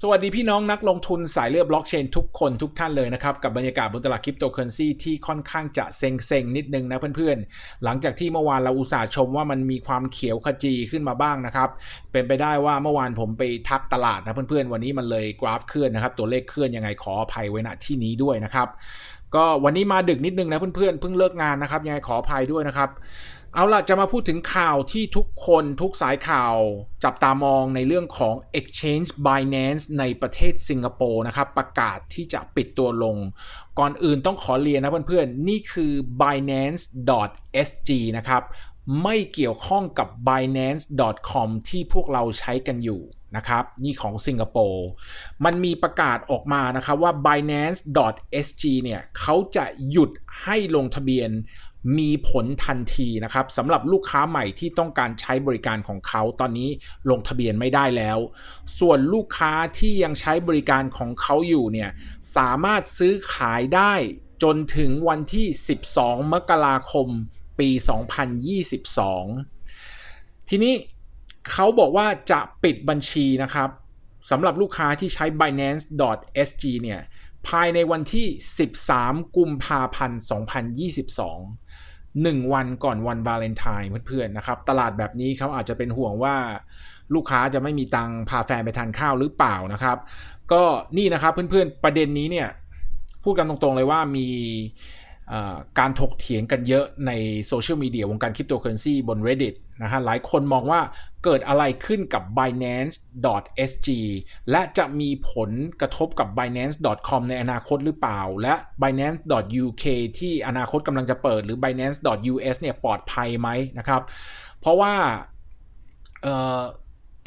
สวัสดีพี่น้องนักลงทุนสายเลือดบล็อกเชนทุกคนทุกท่านเลยนะครับ กับบรรยากาศบนตลาดคริปโตเคอเรนซีที่ค่อนข้างจะเซ็งๆ นิดนึงนะเพื่อนๆ หลังจากที่เมื่อวานเราอุตส่าห์ชมว่ามันมีความเขียวขจีขึ้นมาบ้างนะครับ เป็นไปได้ว่าเมื่อวานผมไปทักตลาดนะเพื่อนๆ วันนี้มันเลยกราฟเคลื่อนนะครับ ตัวเลขเคลื่อนยังไงขออภัยไว้ณที่นี้ด้วยนะครับ ก็วันนี้มาดึกนิดนึงนะเพื่อนๆเพิ่งเลิกงานนะครับยังไงขออภัยด้วยนะครับ เอาล่ะ จะมาพูดถึงข่าวที่ทุกคนทุกสายข่าว จับตามองในเรื่องของ Exchange Binance ในประเทศสิงคโปร์นะครับ ประกาศที่จะปิดตัวลง ก่อนอื่นต้องขอเรียนนะเพื่อนๆ นี่คือ binance.sg นะครับ ไม่เกี่ยวข้องกับ binance.com ที่พวกเราใช้กันอยู่นะครับนี่ของสิงคโปร์มันมีประกาศออกมานะครับว่า binance.sg เนี่ยเขาจะหยุดให้ลงทะเบียน มีผลทันทีนะครับสำหรับลูกค้าใหม่ที่ต้องการใช้บริการของเขาตอนนี้ลงทะเบียนไม่ได้แล้ว ส่วนลูกค้าที่ยังใช้บริการของเขาอยู่เนี่ยสามารถซื้อขายได้จนถึงวันที่ 12 มกราคม ปี 2022 ทีนี้เขาบอกว่าจะปิดบัญชีนะครับสำหรับลูกค้าที่ใช้ binance.sg เนี่ย ภายในวันที่ 13 กุมภาพันธ์ 2022 1 วันก่อนวันวาเลนไทน์เพื่อนๆนะครับ ตลาดแบบนี้เขาอาจจะเป็นห่วงว่าลูกค้าจะไม่มีตังพาแฟนไปทานข้าวหรือเปล่านะครับ ก็นี่นะครับเพื่อนๆประเด็นนี้เนี่ยพูดกันตรงๆเลยว่ามีการถกเถียงกันเยอะในโซเชียลมีเดียวงการคริปโตเคอเรนซีบน Reddit นะฮะหลายคนมองว่าเกิดอะไรขึ้นกับ binance.sg และจะมีผลกระทบกับ binance.com ในอนาคตหรือเปล่า และ binance.uk ที่อนาคตกำลังจะเปิดหรือ binance.us เนี่ยปลอดภัยไหมนะครับ เพราะว่า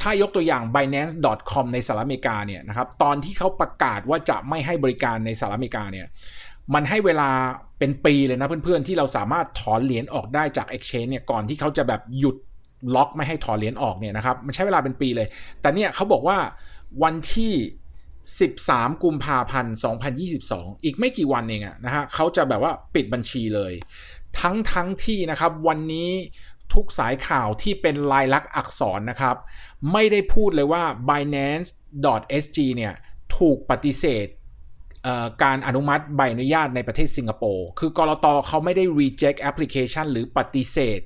ถ้ายกตัวอย่าง binance.com ในสหรัฐอเมริกาเนี่ยนะครับตอนที่เขาประกาศว่าจะไม่ให้บริการในสหรัฐอเมริกาเนี่ยมันให้เวลา เป็นปีเลยนะเพื่อนๆ ที่เราสามารถถอนเหรียญออกได้จาก Exchange เนี่ยก่อนที่เขาจะแบบหยุดล็อกไม่ให้ถอนเหรียญออกเนี่ยนะครับมันใช้เวลาเป็นปีเลย แต่เนี่ยเขาบอกว่าวันที่ 13 กุมภาพันธ์ 2022 อีกไม่กี่วันเองอะนะฮะเขาจะแบบว่าปิดบัญชีเลย ทั้งทั้งที่นะครับวันนี้ทุกสายข่าวที่เป็นลายลักษณ์อักษรนะครับ ไม่ได้พูดเลยว่า binance.sg เนี่ยถูกปฏิเสธ การอนุมัติใบอนุญาตในประเทศสิงคโปร์ คือกรตเขาไม่ได้ reject application หรือปฏิเสธ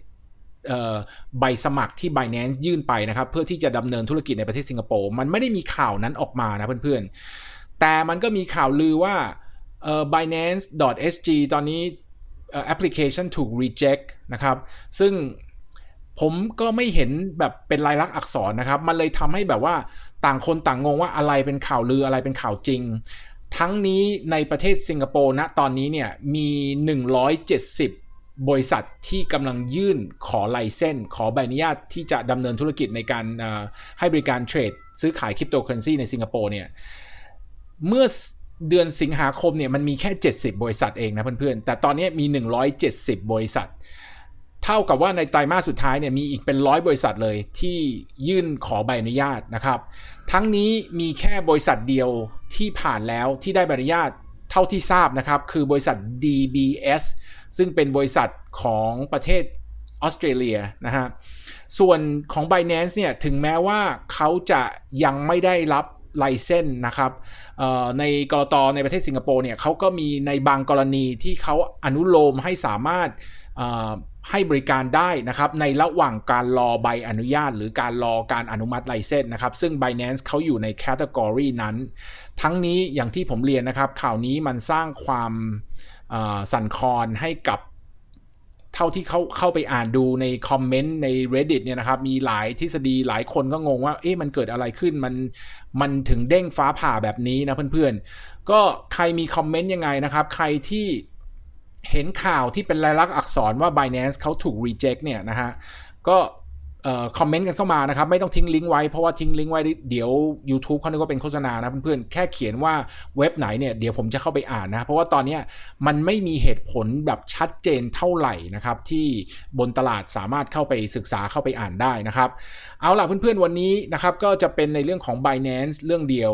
ใบสมัครที่ Binance ยื่นไปนะครับ เพื่อที่จะดำเนินธุรกิจในประเทศสิงคโปร์ มันไม่ได้มีข่าวนั้นออกมานะเพื่อนๆ แต่มันก็มีข่าวลือว่า binance.sg ตอนนี้แอปพลิเคชันถูก reject นะครับ ซึ่งผมก็ไม่เห็นแบบเป็นลายลักษณ์อักษรนะครับ มันเลยทำให้แบบว่าต่างคนต่างงงว่าอะไรเป็นข่าวลืออะไรเป็นข่าวจริง ทั้งนี้ในประเทศสิงคโปร์ณตอนนี้เนี่ยมี 170 บริษัทที่กำลังยื่นขอไลเซนขอใบอนุญาตที่จะดำเนินธุรกิจในการให้บริการเทรด ซื้อขายคริปโตเคอเรนซีในสิงคโปร์เนี่ยเมื่อเดือนสิงหาคมเนี่ยมันมีแค่ 70 บริษัทเองนะเพื่อนๆ แต่ตอนนี้มี 170 บริษัท เท่ากับว่าในไตรมาสสุดท้ายเนี่ยมีอีกเป็นร้อยบริษัทเลยที่ยื่นขอใบอนุญาตนะครับ ทั้งนี้มีแค่บริษัทเดียวที่ผ่านแล้วที่ได้ใบอนุญาตเท่าที่ทราบนะครับ คือบริษัท DBS ซึ่งเป็นบริษัทของประเทศออสเตรเลียนะฮะส่วนของ Binance เนี่ยถึงแม้ว่าเขาจะยังไม่ได้รับไลเซนนะครับในกรตในประเทศสิงคโปร์เนี่ยเขาก็มีในบางกรณีที่เขาอนุโลมให้สามารถ ให้บริการได้นะครับในระหว่างการรอใบอนุญาต หรือการรอการอนุมัติไลเซนส์นะครับซึ่ง Binance เขาอยู่ในแคตตากรีนั้น ทั้งนี้อย่างที่ผมเรียนนะครับ ข่าวนี้มันสร้างความสั่นคลอนให้กับเท่าที่เขาเข้าไปอ่านดูในคอมเมนต์ใน reddit เนี่ยนะครับ มีหลายทฤษฎีหลายคนก็งงว่า เอ๊ะมันเกิดอะไรขึ้น มันมันถึงเด้งฟ้าผ่าแบบนี้นะเพื่อนๆ ก็ใครมีคอมเมนต์ยังไงนะครับ ใครที่ เห็นข่าวที่เป็นลายลักษณ์อักษรว่า Binance เขาถูก reject เนี่ยนะฮะก็ คอมเมนต์กันเข้ามานะครับ ไม่ต้องทิ้งลิงก์ไว้เพราะว่าทิ้งลิงก์ไว้เดี๋ยว YouTube เขาคิดว่าเป็นโฆษณานะเพื่อนๆ แค่เขียนว่าเว็บไหนเนี่ยเดี๋ยวผมจะเข้าไปอ่านนะ เพราะว่าตอนนี้มันไม่มีเหตุผลแบบชัดเจนเท่าไหร่นะครับ ที่บนตลาดสามารถเข้าไปศึกษาเข้าไปอ่านได้นะครับ เอาล่ะเพื่อนๆวันนี้นะครับก็จะเป็นในเรื่องของ Binance เรื่องเดียว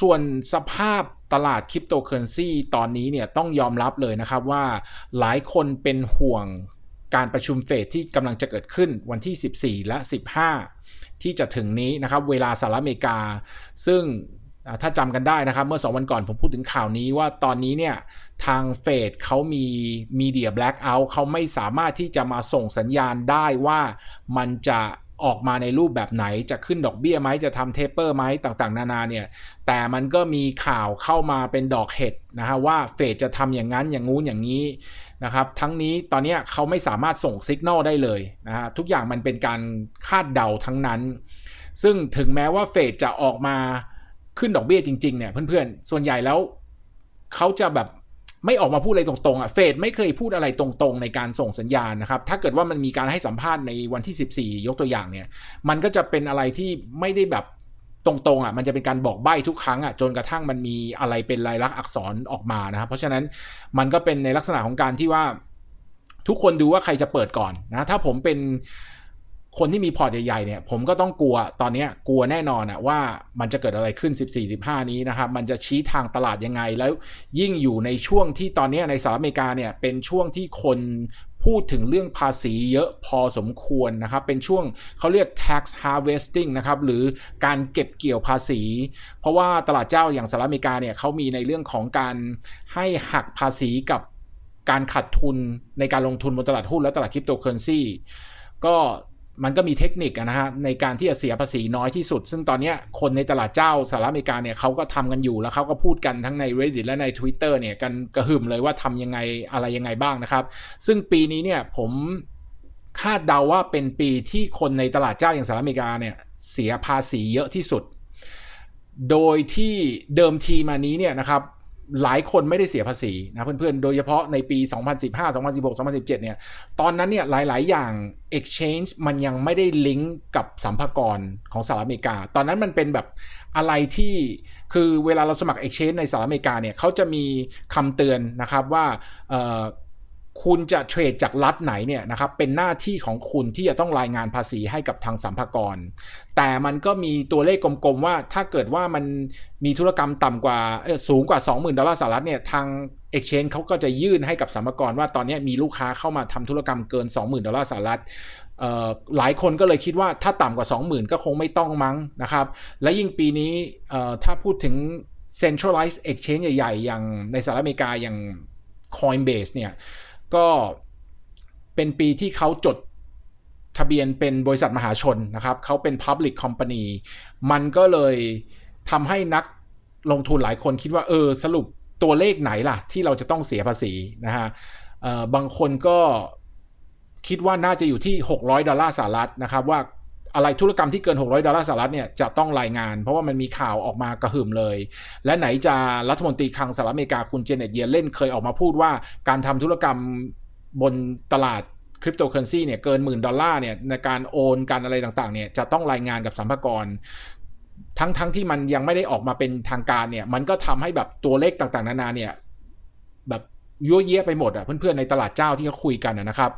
ส่วนสภาพตลาดคริปโตเคอเรนซีตอนนี้เนี่ยต้องยอมรับเลยนะครับว่าหลายคนเป็นห่วง การประชุมเฟดที่กำลังจะเกิดขึ้นวันที่ 14 และ 15 ที่จะถึงนี้นะครับ เวลาสหรัฐอเมริกา ซึ่งถ้าจำกันได้นะครับ เมื่อ 2 วันก่อนผมพูดถึงข่าวนี้ว่าตอนนี้เนี่ยทางเฟดเขามีมีเดียแบล็กเอาท์เขาไม่สามารถที่จะมาส่งสัญญาณได้ว่ามันจะ ออกมาในรูปแบบไหนจะขึ้นดอกเบี้ยไหมจะทำเทปเปอร์ไหมต่างๆ นานาเนี่ยแต่มันก็มีข่าวเข้ามาเป็นดอกเห็ดนะฮะว่าเฟดจะทำอย่างนั้นอย่างงู้นอย่างนี้นะครับทั้งนี้ตอนนี้เขาไม่สามารถส่งสัญญาณได้เลยนะฮะทุกอย่างมันเป็นการคาดเดาทั้งนั้น ซึ่งถึงแม้ว่าเฟดจะออกมาขึ้นดอกเบี้ยจริงๆเนี่ยเพื่อนๆ ส่วนใหญ่แล้วเขาจะแบบ ไม่ออกมาพูดอะไรตรงๆอะเฟดไม่เคยพูดอะไรตรงๆ ในการส่งสัญญาณนะครับ ถ้าเกิดว่ามันมีการให้สัมภาษณ์ในวันที่ 14 ยกตัวอย่างเนี่ย มันก็จะเป็นอะไรที่ไม่ได้แบบตรงๆอะมันจะเป็นการบอกใบ้ทุกครั้งอะจนกระทั่งมันมีอะไรเป็นลายลักษณ์อักษรออกมานะครับเพราะฉะนั้นมันก็เป็นในลักษณะของการที่ว่าทุกคนดูว่าใครจะเปิดก่อนนะถ้าผมเป็น คนที่มีพอร์ตใหญ่ๆเนี่ยผมก็ต้องกลัวตอนนี้กลัวแน่นอนอะว่ามันจะเกิดอะไรขึ้น 14-15 นี้นะครับ มันจะชี้ทางตลาดยังไง แล้วยิ่งอยู่ในช่วงที่ตอนนี้ในสหรัฐอเมริกาเนี่ยเป็นช่วงที่คนพูดถึงเรื่องภาษีเยอะพอสมควรนะครับ เป็นช่วงเขาเรียก tax harvesting นะครับ หรือการเก็บเกี่ยวภาษี เพราะว่าตลาดเจ้าอย่างสหรัฐอเมริกาเนี่ยเขามีในเรื่องของการให้หักภาษีกับการขาดทุนในการลงทุนบนตลาดหุ้นและตลาดคริปโตเคอเรนซีก็ มันก็มีเทคนิคนะฮะในการที่จะเสียภาษีน้อยที่สุด ซึ่งตอนนี้คนในตลาดเจ้าสหรัฐอเมริกาเนี่ยเขาก็ทำกันอยู่แล้วเขาก็พูดกันทั้งใน Reddit และใน Twitter เนี่ยกันกระหึ่มเลยว่าทำยังไงอะไรยังไงบ้างนะครับ ซึ่งปีนี้เนี่ยผมคาดเดาว่าเป็นปีที่คนในตลาดเจ้าอย่างสหรัฐอเมริกาเนี่ยเสียภาษีเยอะที่สุด โดยที่เดิมทีมานี้เนี่ยนะครับ หลายคนไม่ได้เสียภาษีนะเพื่อนๆ โดยเฉพาะในปี 2015 2016 2017 เนี่ย ตอนนั้นเนี่ยหลายๆ อย่าง exchange มันยังไม่ได้ลิงก์กับสัมภากรของสหรัฐอเมริกา ตอนนั้นมันเป็นแบบอะไรที่คือเวลาเราสมัคร exchange ในสหรัฐอเมริกาเนี่ยเขาจะมีคำเตือนนะครับว่า คุณจะเทรดจากรัฐไหนเนี่ยนะครับเป็นหน้าที่ของคุณที่จะต้องรายงานภาษีให้กับทางสัมภากร แต่มันก็มีตัวเลขกลมๆว่าถ้าเกิดว่ามันมีธุรกรรมต่ำกว่าสูงกว่า 20,000 ดอลลาร์สหรัฐเนี่ยทาง Exchange เขาก็จะยื่นให้กับสัมภากรว่าตอนนี้มีลูกค้าเข้ามาทำธุรกรรมเกิน 20,000 ดอลลาร์สหรัฐหลายคนก็เลยคิดว่าถ้าต่ำกว่า 20,000 ก็คงไม่ต้องมั้งนะครับ และยิ่งปีนี้ถ้าพูดถึง centralized exchange ใหญ่ ๆ อย่างในสหรัฐอเมริกาอย่าง Coinbase เนี่ย ก็เป็นปีที่เขาจดทะเบียนเป็นบริษัทมหาชนนะครับเขาเป็น Public Company มันก็เลยทำให้นักลงทุนหลายคนคิดว่า เออ สรุปตัวเลขไหนล่ะ ที่เราจะต้องเสียภาษีนะฮะบางคนก็คิดว่าน่าจะอยู่ที่ 600 ดอลลาร์สหรัฐนะครับ ว่า อะไรธุรกรรมที่เกิน 600 ดอลลาร์สหรัฐเนี่ยจะต้องรายงาน เพราะว่ามันมีข่าวออกมากระหึ่มเลย และไหนจะรัฐมนตรีคลังสหรัฐอเมริกาคุณเจเน็ตเยเลนเคยออกมาพูดว่าการทำธุรกรรมบนตลาดคริปโตเคอเรนซีเนี่ยเกินหมื่นดอลลาร์เนี่ยในการโอนการอะไรต่างๆเนี่ยจะต้องรายงานกับสัมภากรทั้งๆทที่มันยังไม่ได้ออกมาเป็นทางการเนี่ยมันก็ทำให้แบบตัวเลขต่างๆ นานาเนี่ยแบบยั่วเยะไปหมดอะเพื่อนๆในตลาดเจ้าที่เขาคุยกันนะครับ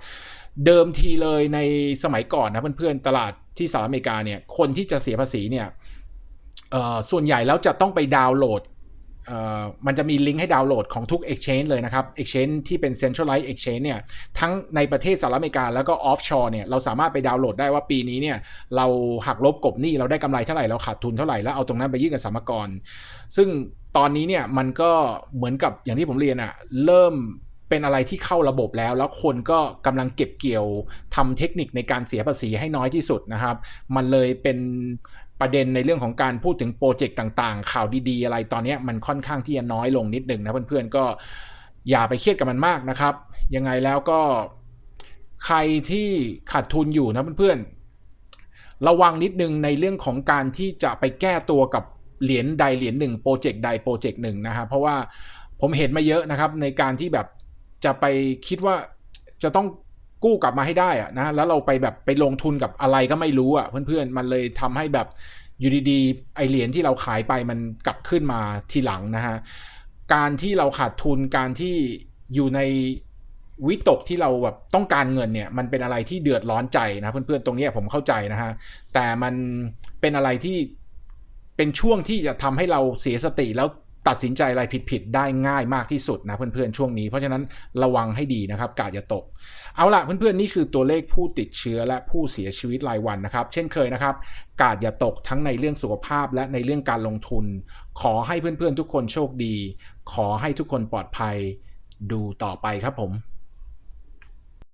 เดิมทีเลยในสมัยก่อนนะเพื่อนๆตลาด ที่สหรัฐอเมริกาเนี่ยคนที่จะเสียภาษีเนี่ยส่วนใหญ่แล้วจะต้องไปดาวน์โหลดมันจะมีลิงก์ให้ดาวน์โหลดของทุก Exchange เลยนะครับ Exchange ที่เป็น Centralized Exchange เนี่ยทั้งในประเทศสหรัฐอเมริกาแล้วก็ Offshore เนี่ยเราสามารถไปดาวน์โหลดได้ว่าปีนี้เนี่ยเราหักลบกบหนี้เราได้กำไรเท่าไหร่ เราขาดทุนเท่าไหร่ แล้วเอาตรงนั้นไปยื่นกับสมกร ซึ่งตอนนี้เนี่ยมันก็เหมือนกับอย่างที่ผมเรียนอะ่ะเริ่ม เป็นอะไรที่เข้าระบบแล้ว แล้วคนก็กำลังเก็บเกี่ยวทำเทคนิคในการเสียภาษีให้น้อยที่สุดนะครับ มันเลยเป็นประเด็นในเรื่องของการพูดถึงโปรเจกต์ต่างๆ ข่าวดีๆ อะไรตอนนี้มันค่อนข้างที่จะน้อยลงนิดหนึ่งนะเพื่อนๆก็อย่าไปเครียดกับมันมากนะครับ ยังไงแล้วก็ใครที่ขาดทุนอยู่นะเพื่อนๆระวังนิดนึงในเรื่องของการที่จะไปแก้ตัวกับเหรียญใดเหรียญหนึ่งโปรเจกต์ใดโปรเจกต์หนึ่งนะครับเพราะว่าผมเห็นมาเยอะนะครับในการที่แบบ จะไปคิดว่าจะต้องกู้กลับมาให้ได้อะนะแล้วเราไปแบบไปลงทุนกับอะไรก็ไม่รู้อะเพื่อนๆมันเลยทำให้แบบอยู่ดีๆไอเหรียญที่เราขายไปมันกลับขึ้นมาทีหลังนะฮะการที่เราขาดทุนการที่อยู่ในวิตกที่เราแบบต้องการเงินเนี่ยมันเป็นอะไรที่เดือดร้อนใจนะเพื่อนๆตรงนี้ผมเข้าใจนะฮะแต่มันเป็นอะไรที่เป็นช่วงที่จะทำให้เราเสียสติแล้ว ตัดสินใจอะไรผิดๆได้ง่ายมากที่สุดนะเพื่อนๆช่วงนี้ เพราะฉะนั้นระวังให้ดีนะครับกาดอย่าตก เอาล่ะเพื่อนๆนี่คือตัวเลขผู้ติดเชื้อและผู้เสียชีวิตรายวันนะครับ เช่นเคยนะครับ กาดอย่าตกทั้งในเรื่องสุขภาพและในเรื่องการลงทุน ขอให้เพื่อนๆทุกคนโชคดี ขอให้ทุกคนปลอดภัย ดูต่อไปครับผม